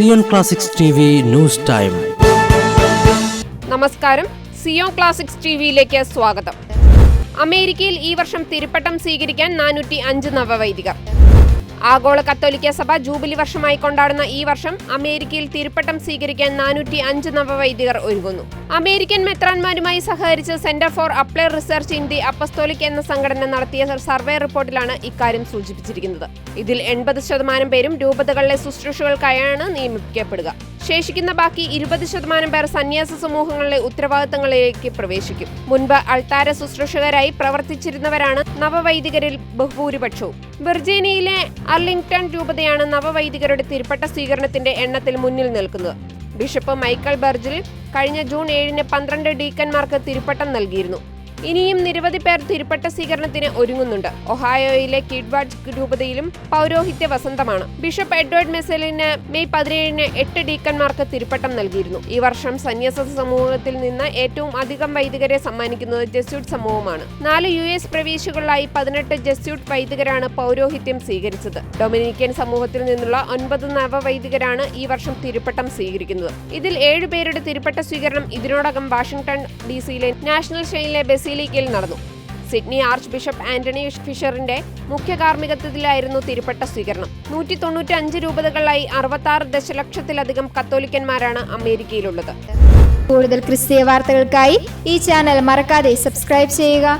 Zion classics T V news time. നമസ്കാരം. Zion classics T വിയിലേക്ക് സ്വാഗതം. അമേരിക്കയിൽ ഈ വർഷം തിരുപ്പട്ടം സ്വീകരിക്കാൻ നാനൂറ്റി അഞ്ച് നവവൈദികർ. ആഗോള കത്തോലിക്ക സഭ ജൂബിലി വർഷമായി കൊണ്ടാടുന്ന ഈ വർഷം അമേരിക്കയിൽ തിരുപ്പട്ടം സ്വീകരിക്കാൻ നാനൂറ്റി അഞ്ച് നവവൈദികർ ഒരുങ്ങുന്നു. അമേരിക്കൻ മെത്രാൻമാരുമായി സഹകരിച്ച് centre for apply research in the apostolic എന്ന സംഘടന നടത്തിയ സർവേ റിപ്പോർട്ടിലാണ് ഇക്കാര്യം സൂചിപ്പിച്ചിരിക്കുന്നത്. ഇതിൽ എൺപത് ശതമാനം പേരും രൂപതകളിലെ ശുശ്രൂഷകൾക്കായാണ് നിയമിക്കപ്പെടുക. ശേഷിക്കുന്ന ബാക്കി ഇരുപത് ശതമാനം പേർ സന്യാസ സമൂഹങ്ങളിലെ ഉത്തരവാദിത്തങ്ങളിലേക്ക് പ്രവേശിക്കും. മുൻപ് അൾത്താര ശുശ്രൂഷകരായി പ്രവർത്തിച്ചിരുന്നവരാണ് നവവൈദികരിൽ ബഹുഭൂരിപക്ഷവും. വിർജീനിയയിലെ അർലിംഗ്ടൺ രൂപതയാണ് നവവൈദികരുടെ തിരുപ്പട്ട സ്വീകരണത്തിന്റെ എണ്ണത്തിൽ മുന്നിൽ നിൽക്കുന്നത്. ബിഷപ്പ് മൈക്കൽ ബെർജിൽ കഴിഞ്ഞ ജൂൺ ഏഴിന് പന്ത്രണ്ട് ഡീക്കന്മാർക്ക് തിരുപ്പട്ടം നൽകിയിരുന്നു. ഇനിയും നിരവധി പേർ തിരുപ്പട്ട സ്വീകരണത്തിന് ഒരുങ്ങുന്നുണ്ട്. ഒഹായോയിലെ കിഡ്വാഡ് രൂപതയിലും പൗരോഹിത്യ വസന്തമാണ്. ബിഷപ്പ് എഡ്വേർഡ് മെസലിന് മെയ് പതിനേഴിന് എട്ട് ഡീക്കന്മാർക്ക് തിരുപ്പട്ടം നൽകിയിരുന്നു. ഈ വർഷം സന്യാസ സമൂഹത്തിൽ നിന്ന് ഏറ്റവും അധികം വൈദികരെ സമ്മാനിക്കുന്നത് ജസ്യൂട്ട് സമൂഹമാണ്. നാല് യു എസ് പ്രവേശികളിലായി പതിനെട്ട് ജസ്യൂട്ട് വൈദികരാണ് പൗരോഹിത്യം സ്വീകരിച്ചത്. ഡൊമിനിക്കൻ സമൂഹത്തിൽ നിന്നുള്ള ഒൻപത് നവവൈദികരാണ് ഈ വർഷം തിരുപ്പട്ടം സ്വീകരിക്കുന്നത്. ഇതിൽ ഏഴുപേരുടെ തിരുപ്പട്ട സ്വീകരണം ഇതിനോടകം വാഷിംഗ്ടൺ ഡി സിയിലെ നാഷണൽ ഷെയിലെ ബെസിലിക്കയിൽ നടന്നു. സിഡ്നി ആർച്ച് ബിഷപ്പ് ആന്റണി ഫിഷറിന്റെ മുഖ്യ കാർമ്മികത്വത്തിലായിരുന്നു തിരുപ്പട്ട സ്വീകരണം. നൂറ്റി തൊണ്ണൂറ്റി അഞ്ച് രൂപതകളിലായി അറുപത്തി ദശലക്ഷത്തിലധികം കത്തോലിക്കന്മാരാണ് അമേരിക്കയിലുള്ളത്. കൂടുതൽ ക്രിസ്തീയ വാർത്തകൾക്കായി ഈ ചാനൽ മറക്കാതെ സബ്സ്ക്രൈബ് ചെയ്യുക.